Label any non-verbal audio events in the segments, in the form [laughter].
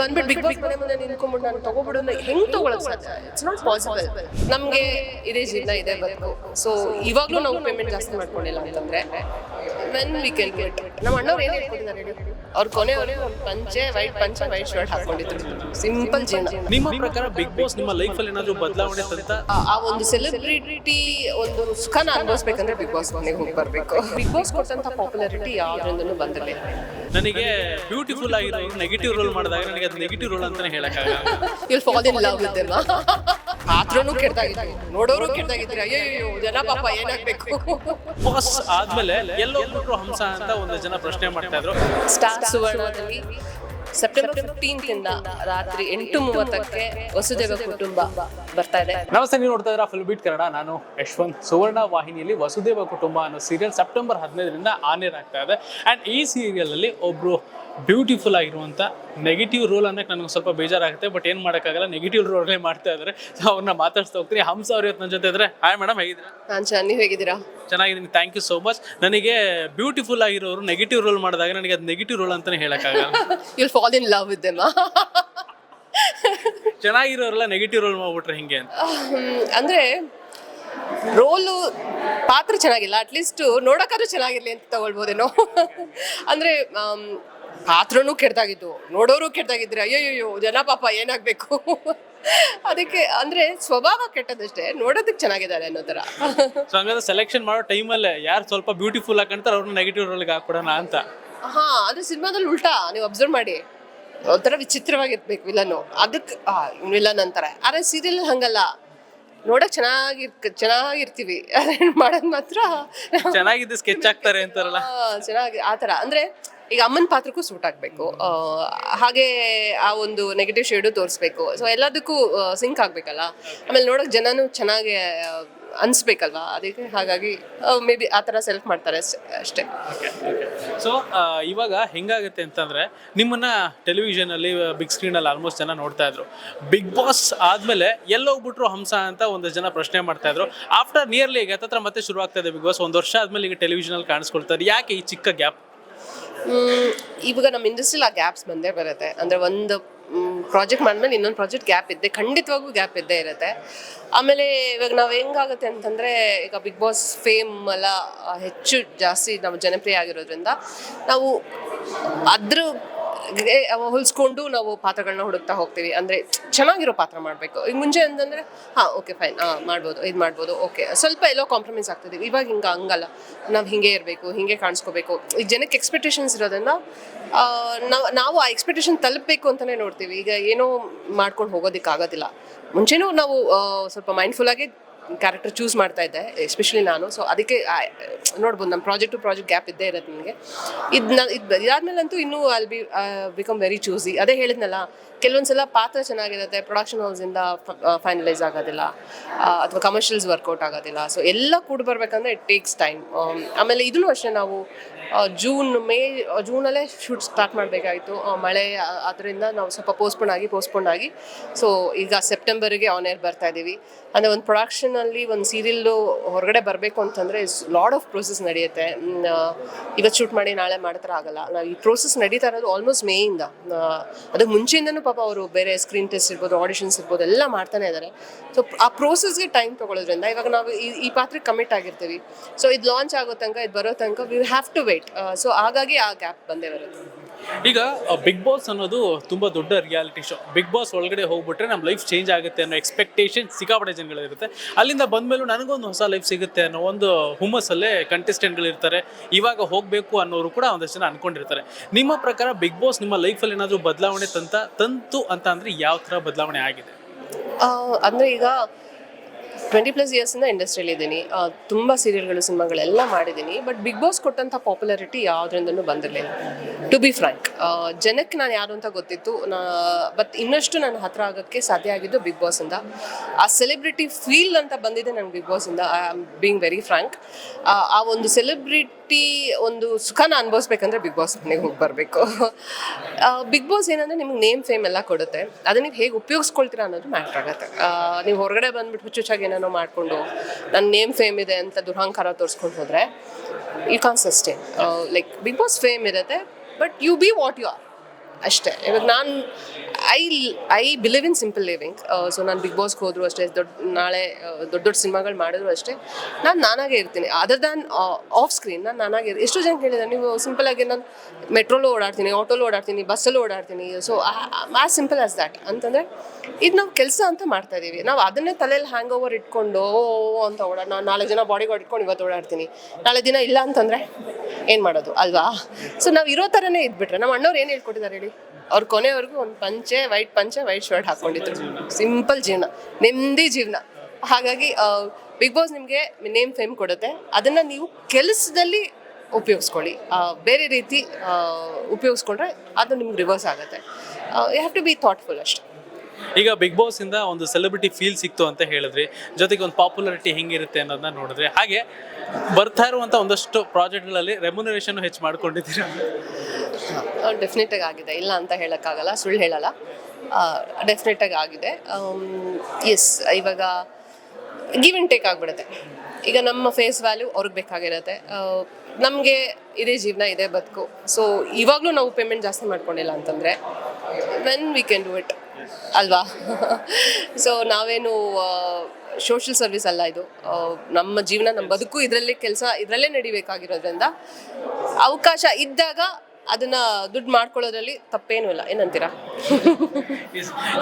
ಬಂದ್ಬಿಟ್ಟು big boss ಮನೆ ಮುಂದೆ ನಿಂತ್ಕೊಂಡ್ಬಿಟ್ಟು ನಾನು ತಗೋಬಿಡು ಅಂದ್ರೆ ಹೆಂಗ್ ತಗೊಳಕ್ ಸಾಧ್ಯ? ಇಟ್ಸ್ ನಾಟ್ ಪಾಸಿಬಲ್ ನಮ್ಗೆ ಇದೇ ಜೀವನ ಇದೆ ಬದುಕು. ಸೊ ಇವಾಗ್ಲೂ ನಾವು ಪೇಮೆಂಟ್ ಜಾಸ್ತಿ ಮಾಡ್ಕೊಂಡಿಲ್ಲ ಅಂತಂದ್ರೆ ವೆನ್ ವಿ ಗೆಟ್ ನಮ್ಮ ಅಣ್ಣವ್ರು ಏನು ಹೇಳ್ಕೊಟ್ಟಿದ್ದಾರೆ ಹೇಳಿ. ಅವ್ರ ಕೊನೆವರೆಗೂ ಒಂದು ಪಂಚೆ ವೈಟ್ ಪಂಚೆ ವೈಟ್ ಶರ್ಟ್ ಹಾಕೊಂಡಿದ್ರು. ಸಿಂಪಲ್ ಜೀವನ. ನಿಮ್ಮ ಪ್ರಕಾರ ಬಿಗ್ ಬಾಸ್ ನಿಮ್ಮ ಲೈಫ್ ಅಲ್ಲಿ ಏನಾದರೂ ಬದಲಾವಣೆ ತಂತ? ಆ- ಒಂದು ಸೆಲೆಬ್ರಿಟಿ ಒಂದು ಸುಖನ ಅನುಭವಿಸ್ಬೇಕಂದ್ರೆ ಬಿಗ್ ಬಾಸ್ ಮನೆಗೆ ಹೋಗಿ ಬರಬೇಕು. ಬಿಗ್ ಬಾಸ್ ಕೊಟ್ಟಂತ ಪಾಪ್ಯುಲಾರಿಟಿ ಯಾವ್ದ್ರಿಂದನೂ ಬಂದಿರಲಿ ನನಗೆ ಬ್ಯೂಟಿಫುಲ್ ಆಗಿರೋ ನೆಗೆಟಿವ್ ರೋಲ್ ಮಾಡಿದಾಗ ನನಗೆ ಅದು ನೆಗೆಟಿವ್ ರೋಲ್ ಅಂತಾನೆ ಹೇಳಕ್ಕಾಗಲ್ಲ. ಇಲ್ಲಿ ಫಾಲ್ ಇನ್ ಲವ್ ವಿತ್ ಪಾತ್ರನೂ ಕೆಡ್ದಾಗಿದ್ರು ನೋಡೋರು ಕೆಟ್ಟದಾಗಿದ್ರೆ ಅಯ್ಯೋ ಜನ ಪಾಪ ಏನಾಗ್ಬೇಕು? ಬಾಸ್ ಆದ್ಮೇಲೆ ಎಲ್ಲೊಬ್ರು ಹಂಸ ಅಂತ ಒಂದು ಜನ ಪ್ರಶ್ನೆ ಮಾಡ್ತಾ ಇದ್ರು. ಸ್ಟಾರ್ ಸುವರ್ಣದಲ್ಲಿ ಸೆಪ್ಟೆಂಬರ್ ಫಿಫ್ಟೀನ್ ಇಂದ ರಾತ್ರಿ ಎಂಟು ಮೂವತ್ತಕ್ಕೆ ವಸುದೇವ ಕುಟುಂಬ ಬರ್ತಾ ಇದೆ. ನಮಸ್ತೆ ನೀವು ನೋಡ್ತಾ ಇದ್ದೀರಾ ಫುಲ್ ಬೀಟ್ ಕನ್ನಡ. ನಾನು ಯಶವಂತ್. ಸುವರ್ಣ ವಾಹಿನಿಯಲ್ಲಿ ವಸುದೇವ ಕುಟುಂಬ ಅನ್ನೋ ಸೀರಿಯಲ್ ಸೆಪ್ಟೆಂಬರ್ ಹದಿನೈದರಿಂದ ಆನೇರ್ ಆಗ್ತಾ ಇದೆ. ಅಂಡ್ ಈ ಸೀರಿಯಲ್ ಅಲ್ಲಿ ಒಬ್ಬರು ಬ್ಯೂಟಿಫುಲ್ ಆಗಿರುವಂಥ ನೆಗೆಟಿವ್ ರೋಲ್ ಅನ್ನಕ್ಕೆ ನನಗೆ ಸ್ವಲ್ಪ ಬೇಜಾರಾಗುತ್ತೆ ಬಟ್ ಏನು ಮಾಡೋಕ್ಕಾಗಲ್ಲ. ನೆಗೆಟಿವ್ ರೋಲೇ ಮಾಡ್ತಾ ಇದ್ದಾರೆ ಸೊ ಅವ್ರನ್ನ ಮಾತಾಡ್ಸ್ತಾ ಹೋಗ್ತೀನಿ. ಹಂಸ ಅವ್ರ ಇವತ್ತು ನನ್ನ ಜೊತೆ ಇದ್ರೆ. ಹಾಯ್ ಮೇಡಮ್ ಹೇಗಿದ್ದೀರಾ? ನಾನು ಚೆನ್ನಾಗಿ ನೀವು ಹೇಗಿದ್ದೀರಾ? ಚೆನ್ನಾಗಿದ್ದೀನಿ. ಥ್ಯಾಂಕ್ ಯು ಸೋ ಮಚ್ ನನಗೆ ಬ್ಯೂಟಿಫುಲ್ ಆಗಿರೋರು ನೆಗೆಟಿವ್ ರೋಲ್ ಮಾಡಿದಾಗ ನನಗೆ ಅದು ನೆಗೆಟಿವ್ ರೋಲ್ ಅಂತಲೇ ಹೇಳೋಕ್ಕಾಗಲ್ಲ. [laughs] You'll fall in love with them ಚೆನ್ನಾಗಿರೋರೆಲ್ಲ negative role ಮಾಡ್ಬಿಟ್ರೆ ಹಿಂಗೆ ಅಂತ? ಅಂದ್ರೆ ರೋಲು ಪಾತ್ರ ಚೆನ್ನಾಗಿಲ್ಲ. ಅಟ್ಲೀಸ್ಟ್ ನೋಡೋಕ್ಕಾದ್ರೂ ಚೆನ್ನಾಗಿರ್ಲಿ ಅಂತ ತಗೊಳ್ಬೋದೇನೋ. [laughs] ಅಂದ್ರೆ ಪಾತ್ರನೂ ಕೆಡ್ದಾಗಿದ್ದು ನೋಡೋರು ಕೆಡ್ದಾಗಿದ್ರೆ ಅಯ್ಯಯ್ಯೋ ಜನ ಪಾಪ ಏನಾಗ್ಬೇಕು? ಅದಕ್ಕೆ ಅಂದ್ರೆ ಸ್ವಭಾವ ಕೆಟ್ಟದಷ್ಟೇ ನೋಡೋದಕ್ಕೆ ಚೆನ್ನಾಗಿದ್ದಾರೆ ಅನ್ನೋ ಥರ. ಸೊ ಹಂಗಾದ್ರೆ ಸೆಲೆಕ್ಷನ್ ಮಾಡೋ ಟೈಮಲ್ಲೇ ಯಾರು ಸ್ವಲ್ಪ ಬ್ಯೂಟಿಫುಲ್ ಹಾಕಂತಾರೆ ಅವ್ರನ್ನ ನೆಗೆಟಿವ್ ರೋಲ್ಗೆ ಹಾಕ್ಬಿಡೋಣ ಅಂತ. ಹಾ ಅದು ಸಿನಿಮಾದಲ್ಲಿ ಉಲ್ಟಾ ನೀವು ಅಬ್ಸರ್ವ್ ಮಾಡಿ. ಒಂಥರ ವಿಚಿತ್ರವಾಗಿರ್ಬೇಕು ವಿಲನ್ನು ಅದಕ್ಕೆ ವಿಲನ್ ಅಂತಾರೆ. ಆದ್ರೆ ಸೀರಿಯಲ್ ಹಂಗಲ್ಲ. ನೋಡಕ್ ಚೆನ್ನಾಗಿರ್ ಚೆನ್ನಾಗಿರ್ತೀವಿ. ಮಾಡೋದ್ ಮಾಡೋದು ಮಾತ್ರ ಚೆನ್ನಾಗಿದ್ದು ಸ್ಕೆಚ್ ಹಾಕ್ತಾರೆ ಅಂತಾರಲ್ಲ. ಚೆನ್ನಾಗಿ ಆ ಥರ. ಅಂದ್ರೆ ಈಗ ಅಮ್ಮನ ಪಾತ್ರಕ್ಕೂ ಸೂಟ್ ಆಗಬೇಕು. ಹಾಗೆ ಆ ಒಂದು ನೆಗೆಟಿವ್ ಶೇಡು ತೋರಿಸ್ಬೇಕು. ಸೊ ಎಲ್ಲದಕ್ಕೂ ಸಿಂಕ್ ಆಗಬೇಕಲ್ಲ? ಆಮೇಲೆ ನೋಡೋಕೆ ಜನನೂ ಚೆನ್ನಾಗಿ ಅನ್ಸ್ಬೇಕಲ್ವಾ? ಅದಕ್ಕೆ ಹಾಗಾಗಿ ಮೇ ಬಿ ಆ ಥರ ಸೆಲೆಕ್ಟ್ ಮಾಡ್ತಾರೆ ಅಷ್ಟೇ- ಸೊ ಇವಾಗ ಹೆಂಗಾಗುತ್ತೆ ಅಂತಂದ್ರೆ ನಿಮ್ಮನ್ನ ಟೆಲಿವಿಷನ್ ಅಲ್ಲಿ ಬಿಗ್ ಸ್ಕ್ರೀನ್ ಅಲ್ಲಿ ಆಲ್ಮೋಸ್ಟ್ ಜನ ನೋಡ್ತಾ ಇದ್ರು. ಬಿಗ್ ಬಾಸ್ ಆದ್ಮೇಲೆ ಎಲ್ಲೋಗ್ಬಿಟ್ರು ಹಂಸ ಅಂತ ಒಂದು ಜನ ಪ್ರಶ್ನೆ ಮಾಡ್ತಾ ಇದ್ರು. ಆಫ್ಟರ್ ನಿಯರ್ಲಿ ಈಗ ಹತ್ತತ್ರ ಮತ್ತೆ ಶುರು ಆಗ್ತಾ ಇದೆ ಬಿಗ್ ಬಾಸ್ ಒಂದು ವರ್ಷ ಆದ್ಮೇಲೆ ಈಗ ಟೆಲಿವಿಷನ್ ಅಲ್ಲಿ ಕಾಣಿಸ್ಕೊಳ್ತಾರೆ. ಯಾಕೆ ಈ ಚಿಕ್ಕ ಗ್ಯಾಪ್ ಇವಾಗ ನಮ್ಮ ಇಂಡಸ್ಟ್ರಿಲಿ ಆ ಗ್ಯಾಪ್ಸ್ ಬಂದೇ ಬರುತ್ತೆ. ಅಂದರೆ ಒಂದು ಪ್ರಾಜೆಕ್ಟ್ ಮಾಡಿದ್ಮೇಲೆ ಇನ್ನೊಂದು ಪ್ರಾಜೆಕ್ಟ್ ಗ್ಯಾಪ್ ಇದ್ದೆ ಖಂಡಿತವಾಗೂ ಗ್ಯಾಪ್ ಇದ್ದೇ ಇರುತ್ತೆ. ಆಮೇಲೆ ಇವಾಗ ನಾವು ಹೆಂಗಾಗುತ್ತೆ ಅಂತಂದರೆ, ಈಗ ಬಿಗ್ ಬಾಸ್ ಫೇಮ್ ಎಲ್ಲ ಹೆಚ್ಚು ಜಾಸ್ತಿ ನಾವು ಜನಪ್ರಿಯ ಆಗಿರೋದ್ರಿಂದ, ನಾವು ಅದ್ರ ಹೋಲಿಸ್ಕೊಂಡು ನಾವು ಪಾತ್ರಗಳನ್ನ ಹುಡುಕ್ತಾ ಹೋಗ್ತೀವಿ. ಅಂದರೆ ಚೆನ್ನಾಗಿರೋ ಪಾತ್ರ ಮಾಡಬೇಕು. ಈಗ ಮುಂಚೆ ಅಂತಂದರೆ ಹಾಂ ಓಕೆ ಫೈನ್ ಹಾಂ ಮಾಡ್ಬೋದು ಇದು ಮಾಡ್ಬೋದು ಓಕೆ ಸ್ವಲ್ಪ ಎಲ್ಲೋ ಕಾಂಪ್ರಮೈಸ್ ಆಗ್ತಿದ್ದೀವಿ ಇವಾಗ ಹಿಂಗೆ ಹಂಗಲ್ಲ. ನಾವು ಹಿಂಗೆ ಇರಬೇಕು ಹಿಂಗೆ ಕಾಣಿಸ್ಕೋಬೇಕು. ಈಗ ಜನಕ್ಕೆ ಎಕ್ಸ್ಪೆಕ್ಟೇಷನ್ಸ್ ಇರೋದ್ರಿಂದ ಆ, ನಾವು ನಾವು ಆ ಎಕ್ಸ್ಪೆಕ್ಟೇಷನ್ ತಲುಪಬೇಕು ಅಂತಲೇ ನೋಡ್ತೀವಿ. ಈಗ ಏನೋ ಮಾಡ್ಕೊಂಡು ಹೋಗೋದಕ್ಕಾಗೋದಿಲ್ಲ. ಮುಂಚೆನೂ ನಾವು ಸ್ವಲ್ಪ ಸ್ವಲ್ಪ ಮೈಂಡ್ಫುಲ್ಲಾಗಿ ಕ್ಯಾರೆಕ್ಟರ್ ಚೂಸ್ ಮಾಡ್ತಾ ಇದ್ದೆ ಎಸ್ಪೆಷಲಿ ನಾನು. ಸೊ ಅದಕ್ಕೆ ನೋಡ್ಬೋದು ನಮ್ಮ ಪ್ರಾಜೆಕ್ಟ್ ಟು ಪ್ರಾಜೆಕ್ಟ್ ಗ್ಯಾಪ್ ಇದ್ದೇ ಇರುತ್ತೆ ನನಗೆ ನಾನು ಇದು, ಇದಾದ್ಮೇಲಂತೂ ಇನ್ನೂ ಅಲ್ಲಿ ಬಿ ಬಿಕಮ್ ವೆರಿ ಚೂಸಿ ಅದೇ ಹೇಳಿದ್ನಲ್ಲ ಕೆಲವೊಂದ್ಸಲ ಪಾತ್ರ ಚೆನ್ನಾಗಿರುತ್ತೆ ಪ್ರೊಡಕ್ಷನ್ ಹೌಸಿಂದ ಫೈನಲೈಸ್ ಆಗೋದಿಲ್ಲ ಅಥವಾ ಕಮರ್ಷಿಯಲ್ಸ್ ವರ್ಕೌಟ್ ಆಗೋದಿಲ್ಲ. ಸೊ ಎಲ್ಲ ಕೂಡ ಬರಬೇಕಂದ್ರೆ ಇಟ್ ಟೇಕ್ಸ್ ಟೈಮ್ ಆಮೇಲೆ ಇದನ್ನು ಅಷ್ಟೇ ನಾವು ಜೂನ್ ಮೇ ಜೂನಲ್ಲೇ ಶೂಟ್ ಸ್ಟಾರ್ಟ್ ಮಾಡಬೇಕಾಗಿತ್ತು. ಮಳೆ ಅದರಿಂದ ನಾವು ಸ್ವಲ್ಪ ಪೋಸ್ಟ್ಪೋನ್ ಆಗಿ ಪೋಸ್ಟ್ಪೋನ್ ಆಗಿ. ಸೊ ಈಗ ಸೆಪ್ಟೆಂಬರ್ಗೆ ಆನ್ ಏರ್ ಬರ್ತಾ ಇದ್ದೀವಿ ಅಂದರೆ ಒಂದು ಪ್ರೊಡಕ್ಷನಲ್ಲಿ ಒಂದು ಸೀರಿಯಲ್ಲು ಹೊರಗಡೆ ಬರಬೇಕು ಅಂತಂದರೆ ಲಾಡ್ ಆಫ್ ಪ್ರೋಸೆಸ್ ನಡೆಯುತ್ತೆ. ಇವತ್ತು ಶೂಟ್ ಮಾಡಿ ನಾಳೆ ಮಾಡ್ತಾರೆ ಆಗಲ್ಲ. ಈ ಪ್ರೋಸೆಸ್ ನಡೀತಾ ಇರೋದು ಆಲ್ಮೋಸ್ಟ್ ಮೇಯಿಂದ ಅದಕ್ಕೆ ಮುಂಚೆಯಿಂದನೂ ಪಾಪ ಅವರು ಬೇರೆ ಸ್ಕ್ರೀನ್ ಟೆಸ್ಟ್ ಇರ್ಬೋದು ಆಡಿಷನ್ಸ್ ಇರ್ಬೋದು, ಎಲ್ಲ ಮಾಡ್ತಾನೆ ಇದ್ದಾರೆ ಸೊ ಆ ಪ್ರೋಸೆಸ್ಗೆ ಟೈಮ್ ತೊಗೊಳೋದ್ರಿಂದ ಇವಾಗ ನಾವು ಈ ಈ ಪಾತ್ರಕ್ಕೆ ಕಮಿಟ್ ಆಗಿರ್ತೀವಿ. ಸೊ ಇದು ಲಾಂಚ್ ಆಗೋ ತನಕ, ಇದು ಬರೋ ತನಕ we have to wait so ಹಾಗಾಗಿ ಆ ಗ್ಯಾಪ್ ಬಂದೇ ಬರುತ್ತೆ. ಈಗ ಬಿಗ್ ಬಾಸ್ ಅನ್ನೋದು ತುಂಬ ದೊಡ್ಡ ರಿಯಾಲಿಟಿ ಶೋ ಬಿಗ್ ಬಾಸ್ ಒಳಗಡೆ ಹೋಗ್ಬಿಟ್ರೆ ನಮ್ಮ ಲೈಫ್ ಚೇಂಜ್ ಆಗುತ್ತೆ ಅನ್ನೋ ಎಕ್ಸ್ಪೆಕ್ಟೇಷನ್ ಸಿಕ್ಕಾಪಟ್ಟೆ ಜನಗಳಿರುತ್ತೆ. ಅಲ್ಲಿಂದ ಬಂದಮೇಲೂ ನನಗೊಂದು ಹೊಸ ಲೈಫ್ ಸಿಗುತ್ತೆ ಅನ್ನೋ ಒಂದು ಹುಮ್ಮಸ್ಸಲ್ಲೇ ಕಂಟೆಸ್ಟೆಂಟ್ಗಳು ಇರ್ತಾರೆ ಇವಾಗ ಹೋಗಬೇಕು ಅನ್ನೋರು ಕೂಡ ಒಂದಷ್ಟು ಜನ ಅನ್ಕೊಂಡಿರ್ತಾರೆ. ನಿಮ್ಮ ಪ್ರಕಾರ ಬಿಗ್ ಬಾಸ್ ನಿಮ್ಮ ಲೈಫಲ್ಲಿ ಏನಾದರೂ ಬದಲಾವಣೆ ತಂತ, ತಂತು ಅಂತ ಅಂದರೆ ಯಾವ ಥರ ಬದಲಾವಣೆ ಆಗಿದೆ? ಅಂದ್ರೆ ಈಗ ಟ್ವೆಂಟಿ ಪ್ಲಸ್ ಇಯರ್ಸಿಂದ ಇಂಡಸ್ಟ್ರಿಯಲ್ಲಿ ಇದ್ದೀನಿ. ತುಂಬ ಸೀರಿಯಲ್ಗಳು ಸಿನಿಮಾಗಳೆಲ್ಲ ಮಾಡಿದ್ದೀನಿ. ಬಟ್ ಬಿಗ್ ಬಾಸ್ ಕೊಟ್ಟಂಥ ಪಾಪ್ಯುಲಾರಿಟಿ ಯಾವುದರಿಂದನೂ ಬಂದಿರಲಿಲ್ಲ. ಟು ಬಿ ಫ್ರ್ಯಾಂಕ್ ಜನಕ್ಕೆ ನಾನು ಯಾರು ಅಂತ ಗೊತ್ತಿತ್ತು. ನಾ ಬಟ್ ಇನ್ನಷ್ಟು ನನ್ನ ಹತ್ರ ಆಗೋಕ್ಕೆ ಸಾಧ್ಯ ಆಗಿದ್ದು ಬಿಗ್ ಬಾಸಿಂದ ಆ ಸೆಲೆಬ್ರಿಟಿ ಫೀಲ್ ಅಂತ ಬಂದಿದೆ ನನಗೆ Bigg ಬಾಸಿಂದ I am being very frank ಆ ಒಂದು ಸೆಲೆಬ್ರಿಟಿ ಒಂದು ಸುಖನ ಅನುಭವಿಸ್ಬೇಕಂದ್ರೆ ಬಿಗ್ ಬಾಸ್ ಮನೆಗೆ ಹೋಗಿ ಬರಬೇಕು. ಬಿಗ್ ಬಾಸ್ ಏನಂದ್ರೆ ನಿಮ್ಗೆ ನೇಮ್ ಫೇಮ್ ಎಲ್ಲ ಕೊಡುತ್ತೆ. ಅದನ್ನ ನೀವು ಹೇಗೆ ಉಪಯೋಗಿಸ್ಕೊಳ್ತೀರಾ ಅನ್ನೋದು ಮ್ಯಾಟ್ರ್ ಆಗುತ್ತೆ. ನೀವು ಹೊರಗಡೆ ಬಂದ್ಬಿಟ್ಟು ಹುಚ್ಚುಚ್ಚಾಗಿ ಏನೇನೋ ಮಾಡಿಕೊಂಡು ನನ್ನ ನೇಮ್ ಫೇಮ್ ಇದೆ ಅಂತ ದುರಹಂಕಾರ ತೋರಿಸ್ಕೊಂಡು ಹೋದರೆ you can sustain like Bigg Boss fame ಇರುತ್ತೆ but you be what you are ಅಷ್ಟೇ. ಇವಾಗ ನಾನು I I believe in simple living so ನಾನು ಬಿಗ್ ಬಾಸ್ಗೆ ಹೋದ್ರು ಅಷ್ಟೇ ದೊಡ್ಡ ನಾಳೆ ದೊಡ್ಡ ದೊಡ್ಡ ಸಿನಿಮಾಗಳು ಮಾಡಿದ್ರು ಅಷ್ಟೇ. ನಾನು ನಾನಾಗೇ ಇರ್ತೀನಿ. ಅದರ್ ದ್ಯಾನ್ ಆಫ್ ಸ್ಕ್ರೀನ್ ನಾನು ನಾನಾಗೇ ಎಷ್ಟು ಜನ ಕೇಳಿದ್ದಾರೆ ನೀವು ಸಿಂಪಲ್ ಆಗಿ ನಾನು ಮೆಟ್ರೋಲು ಓಡಾಡ್ತೀನಿ ಆಟೋಲು ಓಡಾಡ್ತೀನಿ ಬಸ್ಸಲ್ಲೂ ಓಡಾಡ್ತೀನಿ. So as simple as that ಅಂತಂದರೆ, ಇದು ನಾವು ಕೆಲಸ ಅಂತ ಮಾಡ್ತಾ ಇದ್ದೀವಿ ನಾವು ಅದನ್ನೇ ತಲೆಯಲ್ಲಿ ಹ್ಯಾಂಗ್ ಓವರ್ ಇಟ್ಕೊಂಡು, ಓ ಅಂತ ಓಡಾಡ ನಾನು ನಾಲ್ಕು ಜನ ಬಾಡಿಗೆ ಇಟ್ಕೊಂಡು ಇವತ್ತು ಓಡಾಡ್ತೀನಿ. ನಾಳೆ ದಿನ ಇಲ್ಲ ಅಂತಂದರೆ ಏನು ಮಾಡೋದು, ಅಲ್ವಾ? ಸೊ ನಾವು ಇರೋ ಥರನೇ ಇದ್ಬಿಟ್ರೆ ನಮ್ಮ ಅಣ್ಣವ್ರು ಏನು ಹೇಳ್ಕೊಟ್ಟಿದ್ದಾರೆ ಹೇಳಿ? ಅವ್ರ ಕೊನೆವರೆಗೂ ಒಂದು ಪಂಚೆ ವೈಟ್ ಪಂಚೆ ವೈಟ್ ಶರ್ಟ್ ಹಾಕೊಂಡಿದ್ರು. ಸಿಂಪಲ್ ಜೀವನ, ನೆಮ್ಮದಿ ಜೀವನ. ಹಾಗಾಗಿ ಬಿಗ್ ಬಾಸ್ ನಿಮಗೆ ನೇಮ್ ಫೇಮ್ ಕೊಡುತ್ತೆ. ಅದನ್ನು ನೀವು ಕೆಲಸದಲ್ಲಿ ಉಪಯೋಗಿಸ್ಕೊಳ್ಳಿ. ಬೇರೆ ರೀತಿ ಉಪಯೋಗಿಸ್ಕೊಂಡ್ರೆ ಅದು ನಿಮ್ಗೆ ರಿವರ್ಸ್ ಆಗುತ್ತೆ. You have to be thoughtful ಅಷ್ಟೆ. ಈಗ ಬಿಗ್ ಬಾಸ್ ಇಂದ ಒಂದು ಸೆಲೆಬ್ರಿಟಿ ಫೀಲ್ ಸಿಕ್ತು ಅಂತ ಹೇಳಿದ್ರಿ. ಜೊತೆಗೆ ಒಂದು ಪಾಪ್ಯುಲಾರಿಟಿ ಹೆಂಗಿರುತ್ತೆ ಅನ್ನೋದನ್ನ ನೋಡಿದ್ರೆ. ಹಾಗೆ ಬರ್ತಾ ಇರುವಂತ ಒಂದಷ್ಟು ಪ್ರಾಜೆಕ್ಟ್ಗಳಲ್ಲಿ ರೆಮ್ಯುನರೇಷನ್ ಹೆಚ್ಚು ಮಾಡ್ಕೊಂಡಿದ್ದೀರಾ ಡೆಫಿನೆಟಾಗಿ ಆಗಿದೆ. ಇಲ್ಲ ಅಂತ ಹೇಳೋಕ್ಕಾಗಲ್ಲ, ಸುಳ್ಳು ಹೇಳಲ್ಲ. ಡೆಫಿನೆಟಾಗಿ ಆಗಿದೆ. ಎಸ್ ಇವಾಗ ಗಿವ್ ಟೇಕ್ ಆಗಿಬಿಡುತ್ತೆ. ಈಗ ನಮ್ಮ ಫೇಸ್ ವ್ಯಾಲ್ಯೂ ಅವ್ರಿಗೆ ಬೇಕಾಗಿರುತ್ತೆ. ನಮಗೆ ಇದೇ ಜೀವನ, ಇದೇ ಬದುಕು. ಸೊ ಇವಾಗಲೂ ನಾವು ಪೇಮೆಂಟ್ ಜಾಸ್ತಿ ಮಾಡ್ಕೊಂಡಿಲ್ಲ ಅಂತಂದರೆ when we can do it ಅಲ್ವಾ? [laughs] ಸೊ ನಾವೇನು ಸೋಷಿಯಲ್ ಸರ್ವಿಸ್ ಅಲ್ಲ ಇದು. ನಮ್ಮ ಜೀವನ, ನಮ್ಮ ಬದುಕು ಇದರಲ್ಲೇ ಕೆಲಸ ಇದರಲ್ಲೇ ನಡಿಬೇಕಾಗಿರೋದ್ರಿಂದ, ಅವಕಾಶ ಇದ್ದಾಗ ಅದನ್ನ ದುಡ್ಡು ಮಾಡ್ಕೊಳ್ಳೋದ್ರಲ್ಲಿ ತಪ್ಪೇನೂ ಇಲ್ಲ. ಏನಂತೀರಾ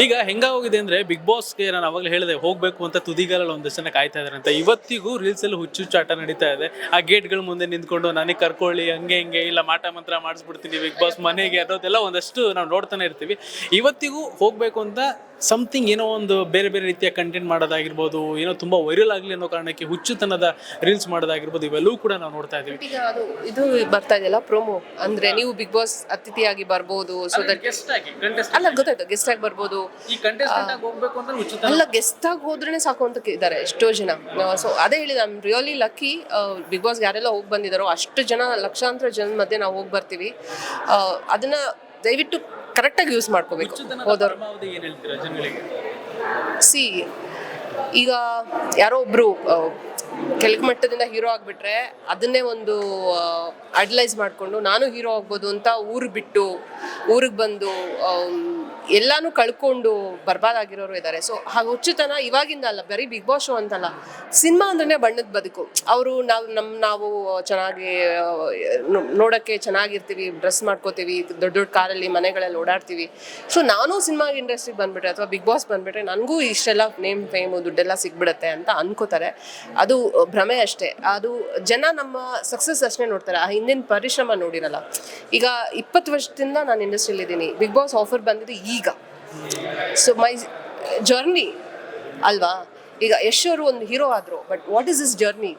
ಈಗ ಹೆಂಗಾಗೋಗಿದೆ ಅಂದ್ರೆ ಬಿಗ್ ಬಾಸ್ಗೆ ನಾನು ಅವಾಗಲೇ ಹೇಳಿದೆ, ಹೋಗ್ಬೇಕು ಅಂತ ತುದಿಗಾಲಲ್ಲಿ ಒಂದಷ್ಟು ಜನ ಕಾಯ್ತಾ ಇದಾರೆ ಅಂತ. ಇವತ್ತಿಗೂ ರೀಲ್ಸ್ ಅಲ್ಲಿ ಹುಚ್ಚು ಚಾಟ ನಡೀತಾ ಇದೆ. ಆ ಗೇಟ್ಗಳ ಮುಂದೆ ನಿಂತ್ಕೊಂಡು, ನನಗೆ ಕರ್ಕೊಳ್ಳಿ, ಹಂಗೆ, ಹಿಂಗೆ, ಇಲ್ಲ, ಮಾಟ, ಮಂತ್ರ ಮಾಡಿಸ್ಬಿಡ್ತೀನಿ ಬಿಗ್ ಬಾಸ್ ಮನೆಗೆ, ಅನ್ನೋದೆಲ್ಲ ಒಂದಷ್ಟು ನಾವು ನೋಡ್ತಾನೆ ಇರ್ತೀವಿ. ಇವತ್ತಿಗೂ ಹೋಗ್ಬೇಕು ಅಂತ ಸಮಥಿಂಗ್ ಏನೋ ಒಂದು ಬೇರೆ ಬೇರೆ ರೀತಿಯ ಕಂಟೆಂಟ್ ಮಾಡೋದಾಗಿರ್ಬೋದು ಏನೋ ತುಂಬಾ ವೈರಲ್ ಆಗಲಿ ಅನ್ನೋ ಕಾರಣಕ್ಕೆ ಹುಚ್ಚುತನದ ರೀಲ್ಸ್ ಮಾಡೋದಾಗಿರ್ಬೋದು ಇವೆಲ್ಲವೂ ಕೂಡ ನಾವು ನೋಡ್ತಾ ಈಗ ಅದು ಇದು ಬರ್ತಾ ಇದೆಯಲ್ಲ ಪ್ರೋಮೋ ಅಂದ್ರೆ ನೀವು ಬಿಗ್ ಬಾಸ್ ಅತಿಥಿಯಾಗಿ ಬರ್ಬೋದು ಸೊ ದಟ್ ಗೆಸ್ಟ್ ಆಗಿ contestant. ಅಲ್ಲ ಗೊತ್ತಾಯ್ತು ಗೆಸ್ಟ್ ಆಗಿ ಬರ್ಬೋದು. ಈ ಕಂಟೆಸ್ಟೆಂಟ್ ಆಗಿ ಹೋಗ್ಬೇಕು ಅಂದ್ರೆ ಹುಚ್ಚುತನ. ಅಲ್ಲ ಗೆಸ್ಟ್ ಆಗಿ ಹೋದ್ರೇನೆ ಸಾಕು ಅಂತ ಇದ್ದಾರೆ ಎಷ್ಟೋ ಜನ. ಸೊ ಅದೇ ಹೇಳಿದ I'm really lucky Bigg Boss ಯಾರೆಲ್ಲ ಹೋಗಿ ಬಂದಿದ್ದಾರೋ ಅಷ್ಟು ಜನ ಲಕ್ಷಾಂತರ ಜನ ಮಧ್ಯೆ ನಾವು ಹೋಗಿ ಬರ್ತೀವಿ. ಆ, ಅದನ್ನ ದಯವಿಟ್ಟು ಕರೆಕ್ಟಾಗಿ ಯೂಸ್ ಮಾಡ್ಕೋಬೇಕು. ಹೋದವ್ರು. ಸಿ ಈಗ ಯಾರೋ ಒಬ್ರು ಕೆಳಗೆ ಮಟ್ಟದಿಂದ ಹೀರೋ ಆಗಿಬಿಟ್ರೆ ಅದನ್ನೇ ಒಂದು ಅಡ್ಲೈಸ್ ಮಾಡಿಕೊಂಡು ನಾನು ಹೀರೋ ಆಗ್ಬೋದು ಅಂತ ಊರು ಬಿಟ್ಟು, ಊರಿಗೆ ಬಂದು ಎಲ್ಲಾನು ಕಳ್ಕೊಂಡು ಬರ್ಬಾದಾಗಿರೋರು ಇದ್ದಾರೆ ಸೊ ಹಾಗೆ ಹುಚ್ಚುತನ ಇವಾಗಿಂದ ಅಲ್ಲ, ಬರೀ ಬಿಗ್ ಬಾಸ್ ಶೋ ಅಂತಲ್ಲ, ಸಿನಿಮಾ ಅಂದ್ರೆ ಬಣ್ಣದ ಬದುಕು. ಅವರು ನಾವು ನಮ್ಮ ನಾವು ಚೆನ್ನಾಗಿ ನೋಡೋಕ್ಕೆ ಚೆನ್ನಾಗಿರ್ತೀವಿ ಡ್ರೆಸ್ ಮಾಡ್ಕೋತೀವಿ, ದೊಡ್ಡ ದೊಡ್ಡ ಕಾರಲ್ಲಿ ಮನೆಗಳಲ್ಲಿ ಓಡಾಡ್ತೀವಿ. ಸೊ ನಾನು ಸಿನಿಮಾ ಇಂಡಸ್ಟ್ರಿಗೆ ಬಂದ್ಬಿಟ್ರೆ ಅಥವಾ ಬಿಗ್ ಬಾಸ್ ಬಂದ್ಬಿಟ್ರೆ, ನನಗೂ ಇಷ್ಟೆಲ್ಲ ನೇಮ್ ಫೇಮು ದುಡ್ಡೆಲ್ಲ ಸಿಗ್ಬಿಡುತ್ತೆ ಅಂತ ಅನ್ಕೋತಾರೆ. ಅದು ಭ್ರಮೆ ಅಷ್ಟೇ. ಅದು ಜನ ನಮ್ಮ ಸಕ್ಸಸ್ ಅಷ್ಟೇ ನೋಡ್ತಾರೆ. ಆ ಹಿಂದಿನ ಪರಿಶ್ರಮ ನೋಡಿರಲ್ಲ. ಈಗ ಇಪ್ಪತ್ತು ವರ್ಷದಿಂದ ನಾನು ಇಂಡಸ್ಟ್ರಿಯಲ್ಲಿ ಇದ್ದೀನಿ ಬಿಗ್ ಬಾಸ್ ಆಫರ್ ಬಂದಿದ್ದು ಈಗ. ಸೊ ಮೈ ಜರ್ನಿ ಅಲ್ವಾ? ಈಗ ಯಶ್ ಅವರು ಒಂದು ಹೀರೋ ಆದರು. But what is is journey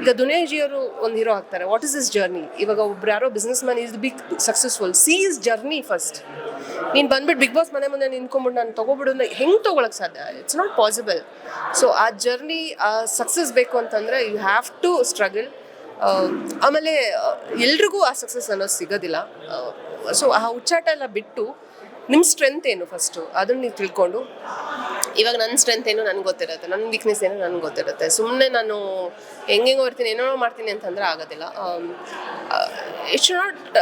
ಈಗ ದುನಿಯಾಜಿಯವರು ಒಂದು ಹೀರೋ ಆಗ್ತಾರೆ. ವಾಟ್ ಇಸ್ ಇಸ್ ಜರ್ನಿ ಇವಾಗ ಒಬ್ರು ಯಾರೋ businessman is big successful see is journey first ನೀನು ಬಂದ್ಬಿಟ್ಟು ಬಿಗ್ ಬಾಸ್ ಮನೆ ಮುಂದೆ ನಿಂತ್ಕೊಂಡ್ಬಿಟ್ಟು ನಾನು ತೊಗೊಬಿಡು ಅಂದ್ರೆ ಹೆಂಗೆ ತೊಗೊಳಕ್ಕೆ ಸಾಧ್ಯ? ಇಟ್ಸ್ ನಾಟ್ ಪಾಸಿಬಲ್ ಸೊ ಆ ಜರ್ನಿ ಆ ಸಕ್ಸಸ್ ಬೇಕು ಅಂತಂದರೆ ಯು ಹ್ಯಾವ್ ಟು ಸ್ಟ್ರಗಲ್ ಆಮೇಲೆ ಎಲ್ರಿಗೂ ಆ ಸಕ್ಸಸ್ ಅನ್ನೋದು ಸಿಗೋದಿಲ್ಲ. ಸೊ ಆ ಹುಚ್ಚಾಟ ಎಲ್ಲ ಬಿಟ್ಟು ನಿಮ್ಮ ಸ್ಟ್ರೆಂತ್ ಏನು ಫಸ್ಟು ಅದನ್ನು ನೀವು ತಿಳ್ಕೊಂಡು. ಇವಾಗ ನನ್ನ ಸ್ಟ್ರೆಂತ್ ಏನು ನನ್ಗೆ ಗೊತ್ತಿರುತ್ತೆ. ನನ್ನ ವೀಕ್ನೆಸ್ ಏನು ನನಗೆ ಗೊತ್ತಿರುತ್ತೆ. ಸುಮ್ಮನೆ ನಾನು ಹೆಂಗೆ ಓಡ್ತೀನಿ ಏನೋ ಮಾಡ್ತೀನಿ ಅಂತಂದ್ರೆ ಆಗೋದಿಲ್ಲ. ಇಟ್ಸ್ ನಾಟ್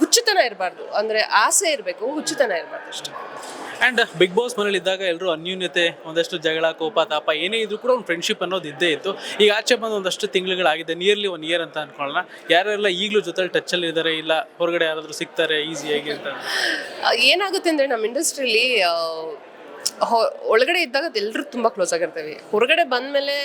ಹುಚ್ಚುತನ ಇರಬಾರ್ದು. ಅಂದರೆ ಆಸೆ ಇರಬೇಕು ಹುಚ್ಚುತನ ಇರಬಾರ್ದು ಅಷ್ಟೇ. ಅಂಡ್ ಬಿಗ್ ಬಾಸ್ ಮನೇಲಿ ಇದ್ದಾಗ ಎಲ್ಲರೂ ಅನ್ಯೂನ್ಯತೆ ಒಂದಷ್ಟು ಜಗಳ ಕೋಪ ತಾಪ ಏನೇ ಇದ್ರೂ ಕೂಡ ಒಂದು ಫ್ರೆಂಡ್ಶಿಪ್ ಅನ್ನೋದು ಇದ್ದೇ ಇತ್ತು. ಈಗ ಆಚೆ ಬಂದು ಒಂದಷ್ಟು ತಿಂಗಳುಗಳಾಗಿದೆ ನಿಯರ್ಲಿ ಒನ್ ಇಯರ್ ಅಂತ ಅನ್ಕೊಳ್ಳೋಣ. ಯಾರೆಲ್ಲ ಈಗಲೂ ಜೊತೆಲಿ ಟಚ್ಚಲ್ಲಿ ಇದ್ದಾರೆ ಇಲ್ಲ ಹೊರಗಡೆ ಯಾರಾದರೂ ಸಿಗ್ತಾರೆ ಈಸಿಯಾಗಿ ಅಂತ. ಏನಾಗುತ್ತೆ ಅಂದರೆ ನಮ್ಮ ಇಂಡಸ್ಟ್ರಿಲಿ ಒಳಗಡೆ ಇದ್ದಾಗ ಎಲ್ಲರೂ ತುಂಬ ಕ್ಲೋಸ್ ಆಗಿರ್ತೀವಿ. ಹೊರಗಡೆ ಬಂದಮೇಲೆ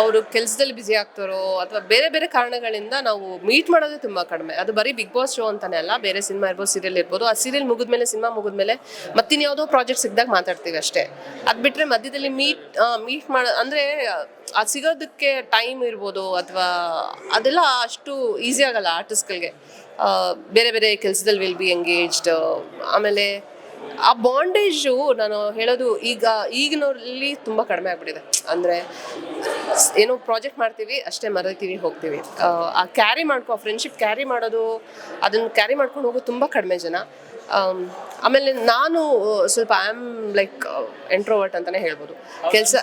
ಅವರು ಕೆಲಸದಲ್ಲಿ ಬ್ಯುಸಿ ಆಗ್ತಾರೋ ಅಥವಾ ಬೇರೆ ಬೇರೆ ಕಾರಣಗಳಿಂದ ನಾವು ಮೀಟ್ ಮಾಡೋದೇ ತುಂಬ ಕಡಿಮೆ. ಅದು ಬರೀ ಬಿಗ್ ಬಾಸ್ ಶೋ ಅಂತಾನೆ ಅಲ್ಲ, ಬೇರೆ ಸಿನಿಮಾ ಇರ್ಬೋದು ಸೀರಿಯಲ್ ಇರ್ಬೋದು, ಆ ಸೀರಿಯಲ್ ಮುಗಿದ್ಮೇಲೆ ಸಿನಿಮಾ ಮುಗಿದ್ಮೇಲೆ ಮತ್ತಿನ್ಯಾವುದೋ ಪ್ರಾಜೆಕ್ಟ್ ಸಿಕ್ಕಿದಾಗ ಮಾತಾಡ್ತೀವಿ ಅಷ್ಟೇ. ಅದು ಬಿಟ್ಟರೆ ಮಧ್ಯದಲ್ಲಿ ಮೀಟ್ ಮೀಟ್ ಮಾಡ, ಅಂದರೆ ಅದು ಸಿಗೋದಕ್ಕೆ ಟೈಮ್ ಇರ್ಬೋದು ಅಥವಾ ಅದೆಲ್ಲ ಅಷ್ಟು ಈಸಿ ಆಗಲ್ಲ ಆರ್ಟಿಸ್ಟ್ಗಳಿಗೆ ಬೇರೆ ಬೇರೆ ಕೆಲಸದಲ್ಲಿ ವಿಲ್ ಬಿ ಎಂಗೇಜ್ಡ್ ಆಮೇಲೆ ಆ ಬಾಂಡೇಜು ನಾನು ಹೇಳೋದು ಈಗ ಈಗಿನಲ್ಲಿ ತುಂಬ ಕಡಿಮೆ ಆಗ್ಬಿಟ್ಟಿದೆ. ಅಂದರೆ ಏನೋ ಪ್ರಾಜೆಕ್ಟ್ ಮಾಡ್ತೀವಿ ಅಷ್ಟೇ ಮರೀತೀವಿ ಹೋಗ್ತೀವಿ. ಆ, ಕ್ಯಾರಿ ಮಾಡ್ಕೊ ಫ್ರೆಂಡ್ಶಿಪ್ ಕ್ಯಾರಿ ಮಾಡೋದು ಅದನ್ನು ಕ್ಯಾರಿ ಮಾಡ್ಕೊಂಡು ಹೋಗೋದು ತುಂಬ ಕಡಿಮೆ ಜನ. ಆಮೇಲೆ ನಾನು ಸ್ವಲ್ಪ ಐ ಆಮ್ ಲೈಕ್ ಎಂಟ್ರೋವರ್ಟ್ ಅಂತಲೇ ಹೇಳ್ಬೋದು. ಕೆಲಸ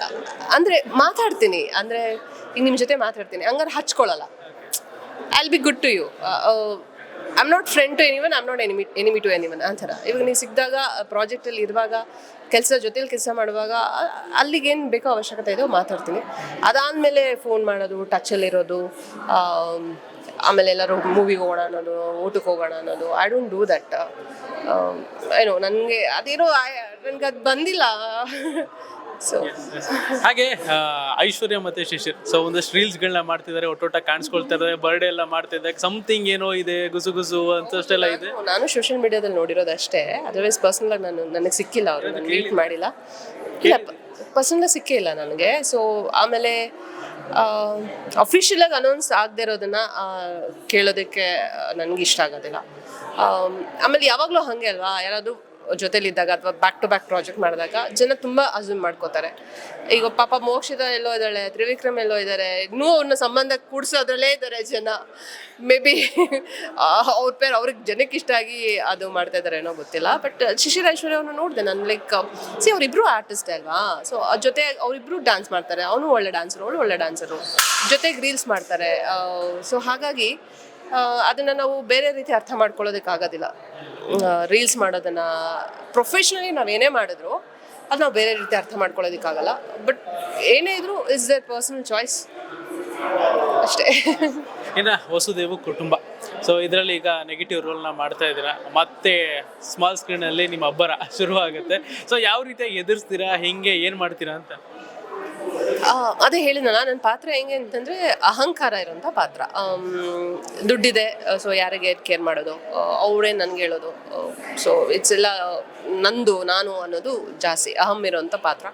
ಅಂದರೆ ಮಾತಾಡ್ತೀನಿ ಅಂದರೆ ಈಗ ನಿಮ್ಮ ಜೊತೆ ಮಾತಾಡ್ತೀನಿ. ಹಂಗಾರೆ ಹಚ್ಕೊಳ್ಳಲ್ಲ. I be good to you I'm not friend to anyone I'm not enemy enemy to anyone ಆ ಥರ. ಇವಾಗ ನೀವು ಸಿಕ್ಕಿದಾಗ ಪ್ರಾಜೆಕ್ಟಲ್ಲಿ ಇರುವಾಗ ಕೆಲಸ ಜೊತೆಲಿ ಕೆಲಸ ಮಾಡುವಾಗ ಅಲ್ಲಿಗೇನು ಬೇಕೋ ಅವಶ್ಯಕತೆ ಇದೆಯೋ ಮಾತಾಡ್ತೀನಿ. ಅದಾದಮೇಲೆ ಫೋನ್ ಮಾಡೋದು ಟಚಲ್ಲಿರೋದು ಆಮೇಲೆ ಎಲ್ಲರೂ ಮೂವಿಗೆ ಹೋಗೋಣ ಅನ್ನೋದು, ಊಟಕ್ಕೆ ಹೋಗೋಣ ಅನ್ನೋದು ಐ ಡೋಂಟ್ ಡೂ ದಟ್ ಏನೋ, ನನಗೆ ಅದೇನೋ ನನಗೆ ಅದು ಬಂದಿಲ್ಲ. ಸೊ ಹಾಗೆ ಆ, ಐಶ್ವರ್ಯ ಮತ್ತೆ ಶಿಶಿರ್. ಸೊ ಒಂದಷ್ಟು ರೀಲ್ಸ್ಗಳನ್ನ ಮಾಡ್ತಿದ್ದಾರೆ ಒಟ್ಟೊಟ್ಟ ಕಾಣಿಸ್ಕೊಳ್ತಾರೆ ಬರ್ಡೇ ಎಲ್ಲ ಮಾಡ್ತಿದ್ದಾರೆ ಸಮಥಿಂಗ್ ಏನೋ ಇದೆ ಗುಸು ಗುಸು ಅಂತಷ್ಟೆಲ್ಲ ಇದೆ. ನಾನು ಸೋಷಿಯಲ್ ಮೀಡಿಯಾದಲ್ಲಿ ನೋಡಿರೋದು ಅಷ್ಟೇ. ಅದರ್ವೈಸ್ ಪರ್ಸನಲ್ ಆಗಿ ನಾನು ನನಗೆ ಸಿಕ್ಕಿಲ್ಲ ಅವರು ನಾನು ಮೀಟ್ ಮಾಡಿಲ್ಲ. ಇಲ್ಲ ಪರ್ಸನಲ್ ಸಿಕ್ಕೇ ಇಲ್ಲ ನನಗೆ. ಸೊ ಆಮೇಲೆ ಅಫಿಷಿಯಲ್ ಆಗಿ ಅನೌನ್ಸ್ ಆಗದೆ ಇರೋದನ್ನ ಆ, ಕೇಳೋದಕ್ಕೆ ನನಗೆ ಇಷ್ಟ ಆಗೋದಿಲ್ಲ. ಆಮ್, ಆಮೇಲೆ ಯಾವಾಗಲೂ ಹಾಗೆ ಅಲ್ವಾ? ಯಾರಾದರೂ ಜೊತೆಲಿದ್ದಾಗ ಅಥವಾ ಬ್ಯಾಕ್ ಟು ಬ್ಯಾಕ್ ಪ್ರಾಜೆಕ್ಟ್ ಮಾಡಿದಾಗ ಜನ ತುಂಬ ಅಸ್ಯೂಮ್ ಮಾಡ್ಕೋತಾರೆ. ಈಗ ಪಾಪ ಮೋಕ್ಷಿತ ಎಲ್ಲೋ ಇದ್ದಾಳೆ, ತ್ರಿವಿಕ್ರಮ್ ಎಲ್ಲೋ ಇದ್ದಾರೆ ಇನ್ನೂ ಅವ್ರನ್ನ ಸಂಬಂಧ ಕೂಡ್ಸೋದ್ರಲ್ಲೇ ಇದ್ದಾರೆ ಜನ. ಮೇ ಬಿ ಅವ್ರ ಪೇರ್ ಅವ್ರಿಗೆ ಜನಕ್ಕೆ ಇಷ್ಟ ಆಗಿ ಅದು ಮಾಡ್ತಾ ಇದ್ದಾರೆ ಏನೋ ಗೊತ್ತಿಲ್ಲ ಬಟ್ ಶಿಶಿರ ಐಶ್ವರ್ಯ ಅವ್ರನ್ನ ನೋಡಿದೆ ನಾನು ಲೈಕ್ ಸಿ ಅವರಿಬ್ರು ಆರ್ಟಿಸ್ಟ್ ಅಲ್ವಾ? ಸೊ ಜೊತೆ ಅವರಿಬ್ರು ಡ್ಯಾನ್ಸ್ ಮಾಡ್ತಾರೆ, ಅವನು ಒಳ್ಳೆ ಡ್ಯಾನ್ಸರು ಅವಳು ಒಳ್ಳೆ ಡ್ಯಾನ್ಸರು ಜೊತೆಗೆ ರೀಲ್ಸ್ ಮಾಡ್ತಾರೆ ಸೊ ಹಾಗಾಗಿ ಅದನ್ನ ನಾವು ಬೇರೆ ರೀತಿ ಅರ್ಥ ಮಾಡ್ಕೊಳ್ಳೋದಕ್ಕಾಗೋದಿಲ್ಲ. ರೀಲ್ಸ್ ಮಾಡೋದನ್ನು ಪ್ರೊಫೆಷ್ನಲಿ ನಾವು ಏನೇ ಮಾಡಿದ್ರು, ಅದು ನಾವು ಬೇರೆ ರೀತಿ ಅರ್ಥ ಮಾಡ್ಕೊಳ್ಳೋದಕ್ಕಾಗಲ್ಲ. ಬಟ್ ಏನೇ ಇದ್ರು ಇಸ್ ದರ್ ಪರ್ಸನಲ್ ಚಾಯ್ಸ್ ಅಷ್ಟೇ. ಇನ್ನು ವಸುದೇವು ಕುಟುಂಬ. ಸೊ ಇದರಲ್ಲಿ ಈಗ ನೆಗೆಟಿವ್ ರೋಲ್ನ ಮಾಡ್ತಾ ಇದ್ದೀರಾ? ಮತ್ತೆ ಸ್ಮಾಲ್ ಸ್ಕ್ರೀನಲ್ಲಿ ನಿಮ್ಮ ಅಬ್ಬರ ಶುರುವಾಗುತ್ತೆ. ಸೊ ಯಾವ ರೀತಿಯಾಗಿ ಎದುರಿಸ್ತೀರಾ? ಹೆಂಗೆ? ಏನು ಮಾಡ್ತೀರಾ ಅಂತ? ಅದೇ ಹೇಳಿದ್ನಲ್ಲ ನನ್ನ ಪಾತ್ರ ಹೆಂಗೆ ಅಂತಂದ್ರೆ ಅಹಂಕಾರ ಇರೋಂಥ ಪಾತ್ರ. ದುಡ್ಡಿದೆ ಸೊ ಯಾರಿಗೆ ಕೇರ್ ಮಾಡೋದು? ಅವರೇ ನನ್ಗೆ ಹೇಳೋದು. ಸೊ ಇಟ್ಸ್ ಎಲ್ಲ ನಂದು, ನಾನು ಅನ್ನೋದು ಜಾಸ್ತಿ, ಅಹಂ ಇರೋಂಥ ಪಾತ್ರ.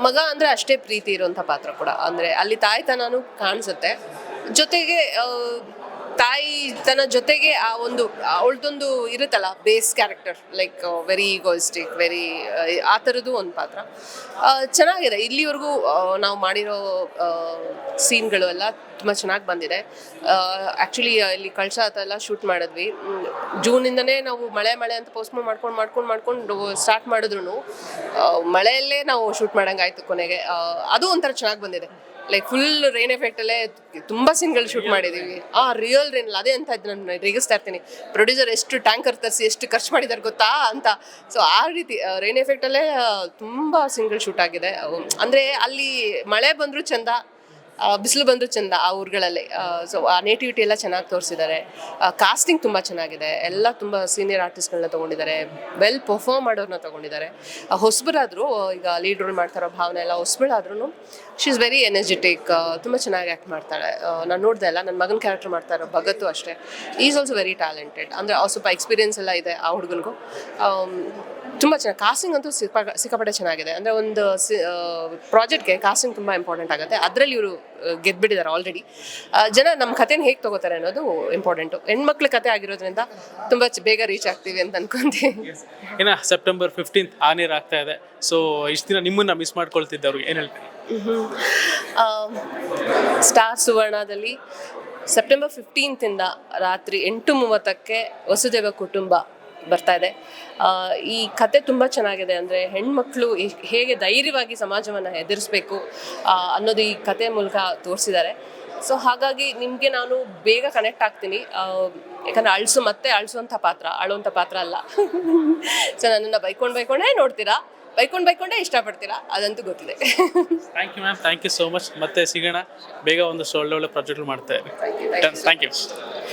ಮಗ ಅಂದ್ರೆ ಅಷ್ಟೇ ಪ್ರೀತಿ ಇರೋಂಥ ಪಾತ್ರ ಕೂಡ. ಅಂದ್ರೆ ಅಲ್ಲಿ ತಾಯ್ತನೂ ಕಾಣಿಸುತ್ತೆ. ಜೊತೆಗೆ ತಾಯಿ ತನ್ನ ಜೊತೆಗೆ ಆ ಒಂದು ಅವಳದೊಂದು ಇರುತ್ತಲ್ಲ base character like very egoistic very ಆ ಥರದ್ದು ಒಂದು ಪಾತ್ರ. ಚೆನ್ನಾಗಿದೆ. ಇಲ್ಲಿವರೆಗೂ ನಾವು ಮಾಡಿರೋ ಸೀನ್ಗಳು ಎಲ್ಲ ತುಂಬ ಚೆನ್ನಾಗಿ ಬಂದಿದೆ. ಆ್ಯಕ್ಚುಲಿ ಇಲ್ಲಿ ಕಳ್ಸ ಎಲ್ಲ ಶೂಟ್ ಮಾಡಿದ್ವಿ. ಜೂನಿಂದನೇ ನಾವು ಮಳೆ ಮಳೆ ಅಂತ ಪೋಸ್ಟ್ಪೋನ್ ಮಾಡ್ಕೊಂಡು ಮಾಡ್ಕೊಂಡು ಮಾಡ್ಕೊಂಡು ಸ್ಟಾರ್ಟ್ ಮಾಡಿದ್ರು ಮಳೆಯಲ್ಲೇ ನಾವು ಶೂಟ್ ಮಾಡೋಂಗಾಯ್ತು ಕೊನೆಗೆ. ಅದು ಒಂಥರ ಚೆನ್ನಾಗಿ ಬಂದಿದೆ. ಲೈಕ್ ಫುಲ್ ರೈನ್ ಎಫೆಕ್ಟ್ ಅಲ್ಲೇ ತುಂಬಾ ಸೀನ್ಗಳು ಶೂಟ್ ಮಾಡಿದೀವಿ. ಆ ರಿಯಲ್ ರೈನ್ ಅದೇ ಅಂತ ಇದ್ದು ನಾನು ರೇಗಿಸ್ತಾ ಇರ್ತೀನಿ. ಪ್ರೊಡ್ಯೂಸರ್ ಎಷ್ಟು ಟ್ಯಾಂಕರ್ ತರಿಸಿ ಎಷ್ಟು ಖರ್ಚು ಮಾಡಿದ್ದಾರೆ ಗೊತ್ತಾ ಅಂತ. ಸೊ ಆ ರೀತಿ ರೈನ್ ಎಫೆಕ್ಟ್ ಅಲ್ಲೇ ಸಿಂಗಲ್ ತುಂಬಾ ಸೀನ್ಗಳು ಶೂಟ್ ಆಗಿದೆ. ಅಂದ್ರೆ ಅಲ್ಲಿ ಮಳೆ ಬಂದ್ರು ಚಂದ ಬಿಸಿಲು ಬಂದರೂ ಚಂದ ಆ ಊರುಗಳಲ್ಲಿ. ಸೊ ಆ ನೇಟಿವಿಟಿ ಎಲ್ಲ ಚೆನ್ನಾಗಿ ತೋರಿಸಿದ್ದಾರೆ. ಕಾಸ್ಟಿಂಗ್ ತುಂಬ ಚೆನ್ನಾಗಿದೆ. ಎಲ್ಲ ತುಂಬ ಸೀನಿಯರ್ ಆರ್ಟಿಸ್ಟ್ಗಳನ್ನ ತೊಗೊಂಡಿದ್ದಾರೆ. ವೆಲ್ ಪರ್ಫಾರ್ಮ್ ಮಾಡೋರನ್ನ ತೊಗೊಂಡಿದ್ದಾರೆ. ಹೊಸಬರಾದರೂ ಈಗ ಲೀಡ್ ರೋಲ್ ಮಾಡ್ತಾರೋ ಭಾವನೆ ಎಲ್ಲ ಹೊಸಬಳಾದ್ರೂ ಶಿ ಇಸ್ ವೆರಿ ಎನರ್ಜೆಟಿಕ್ ತುಂಬ ಚೆನ್ನಾಗಿ ಆ್ಯಕ್ಟ್ ಮಾಡ್ತಾಳೆ. ನಾನು ನೋಡಿದೆ ಅಲ್ಲ ನನ್ನ ಮಗನ ಕ್ಯಾರೆಕ್ಟರ್ ಮಾಡ್ತಾ ಇರೋ ಭಗತ್ತು ಅಷ್ಟೇ. ಈಸ್ ಆಲ್ಸೋ ವೆರಿ ಟ್ಯಾಲೆಂಟೆಡ್ ಅಂದರೆ ಸ್ವಲ್ಪ ಎಕ್ಸ್ಪೀರಿಯನ್ಸ್ ಎಲ್ಲ ಇದೆ ಆ ಹುಡುಗನಿಗೂ. ತುಂಬ ಚೆನ್ನಾಗಿ ಕಾಸ್ಟಿಂಗ್ ಅಂತೂ ಸಿಕ್ಕ ಸಿಕ್ಕಾಪಟ್ಟೆ ಚೆನ್ನಾಗಿದೆ. ಅಂದರೆ ಒಂದು ಪ್ರಾಜೆಕ್ಟ್ಗೆ ಕಾಸ್ಟಿಂಗ್ ತುಂಬ ಇಂಪಾರ್ಟೆಂಟ್ ಆಗುತ್ತೆ. ಅದರಲ್ಲಿ ಇವರು ಗೆದ್ಬಿಟ್ಟಿದ್ದಾರೆ ಆಲ್ರೆಡಿ ಜನ ನಮ್ಮ ಕಥೆನ ಹೇಗೆ ತಗೋತಾರೆ ಅನ್ನೋದು ಇಂಪಾರ್ಟೆಂಟು ಹೆಣ್ಮಕ್ಳ ಕತೆ ಆಗಿರೋದ್ರಿಂದ ತುಂಬ ಬೇಗ ರೀಚ್ ಆಗ್ತೀವಿ ಅಂತ ಅನ್ಕೊಂತೀನಿ. ಏನ ಸೆಪ್ಟೆಂಬರ್ ಫಿಫ್ಟೀನ್ತ್ ಆನೇರ್ ಆಗ್ತಾ ಇದೆ. ಸೊ ಇಷ್ಟು ದಿನ ನಿಮ್ಮನ್ನ ಮಿಸ್ ಮಾಡ್ಕೊಳ್ತಿದ್ದವ್ರಿಗೆ ಏನು ಹೇಳ್ತೀನಿ ಸ್ಟಾರ್ ಸುವರ್ಣದಲ್ಲಿ ಸೆಪ್ಟೆಂಬರ್ ಫಿಫ್ಟೀನ್ತಿಂದ ರಾತ್ರಿ ಎಂಟು ಮೂವತ್ತಕ್ಕೆ ವಸುದೇವ ಕುಟುಂಬ ಬರ್ತಾ ಇದೆ. ಈ ಕತೆ ತುಂಬ ಚೆನ್ನಾಗಿದೆ ಅಂದರೆ ಹೆಣ್ಮಕ್ಳು ಹೇಗೆ ಧೈರ್ಯವಾಗಿ ಸಮಾಜವನ್ನು ಎದುರಿಸ್ಬೇಕು ಅನ್ನೋದು ಈ ಕತೆ ಮೂಲಕ ತೋರಿಸಿದ್ದಾರೆ. ಸೊ ಹಾಗಾಗಿ ನಿಮಗೆ ನಾನು ಬೇಗ ಕನೆಕ್ಟ್ ಆಗ್ತೀನಿ. ಯಾಕಂದರೆ ಅಳಿಸು ಮತ್ತೆ ಅಳಿಸುವಂಥ ಪಾತ್ರ ಅಳುವಂಥ ಪಾತ್ರ ಅಲ್ಲ. ಸೊ ನನ್ನನ್ನು ಬೈಕೊಂಡು ಬೈಕೊಂಡೇ ನೋಡ್ತೀರಾ? ಬೈಕೊಂಡು ಬೈಕೊಂಡೇ ಇಷ್ಟಪಡ್ತೀರಾ? ಅದಂತೂ ಗೊತ್ತಿದೆ. Thank you ma'am thank you so much ಮತ್ತೆ ಸಿಗೋಣ. ಬೇಗ ಒಂದಷ್ಟು ಒಳ್ಳೆ ಒಳ್ಳೆ ಪ್ರಾಜೆಕ್ಟ್ ಮಾಡ್ತಾ ಇರಿ. Thank you